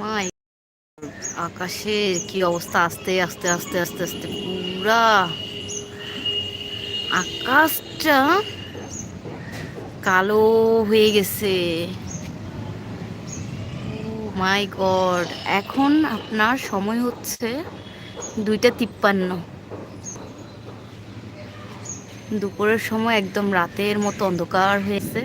মাই, আকাশের কি অবস্থা? আস্তে আস্তে আস্তে আস্তে আস্তে, পুরা আকাশটা কালো হয়ে গেছে। মাই গড এখন আপনার সময় হচ্ছে দুইটা তিপ্পান্ন। দুপুরের সময় একদম রাতের মতো অন্ধকার হয়েছে।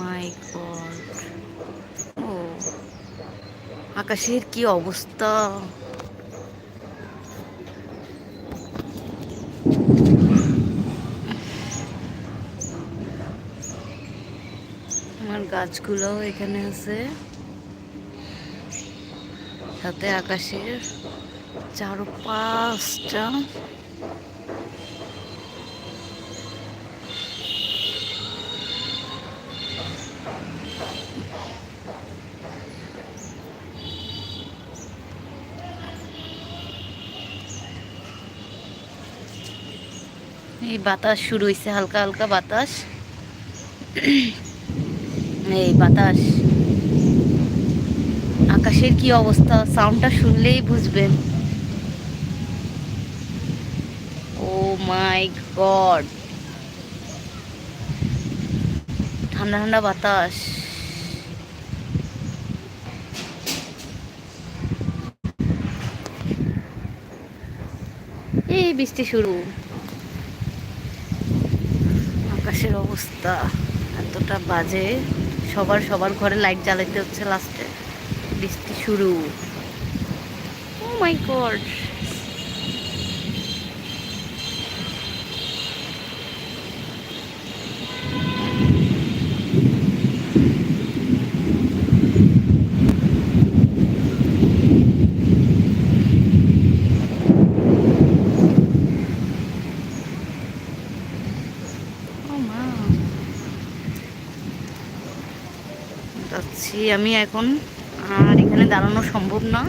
মাই ও আকাশের কি অবস্থা? আমার গাছগুলো এখানে আছে। সাথে আকাশের চারো পাঁচটা এই বাতাস শুরু হয়েছে হালকা হালকা বাতাস। এই বাতাস। আকাশের কি অবস্থা? সাউন্ডটা শুনলেই বুঝবেন। Oh my god. ঠান্ডা ঠান্ডা বাতাস। এই বৃষ্টি শুরু। আকাশের অবস্থা এতটা বাজে। সবার সবার ঘরে লাইট জ্বালাতে হচ্ছে লাস্টে বৃষ্টি শুরু। ও মাই গড যাচ্ছি আমি এখন। আর এখানে দাঁড়ানো সম্ভব না।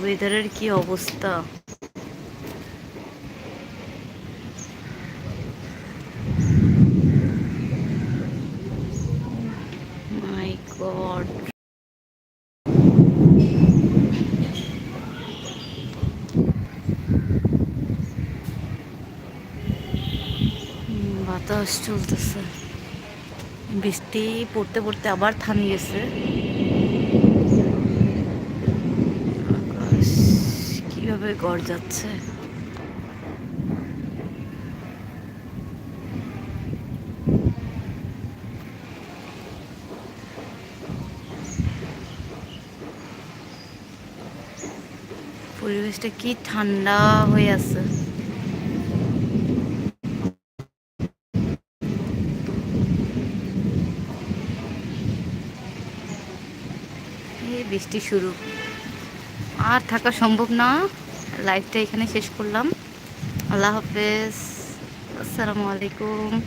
ওয়েদারের কি অবস্থা মাই গড বাতাস চলতেছে বৃষ্টি পড়তে পড়তে আবার থামিয়েছে আকাশ কীভাবে গড় যাচ্ছে? পরিবেশটা কি ঠান্ডা হয়ে আছে। বৃষ্টি শুরু। আর থাকা সম্ভব না। লাইফটা এখানে শেষ করলাম। আল্লাহ হাফেজ। আসসালামু আলাইকুম।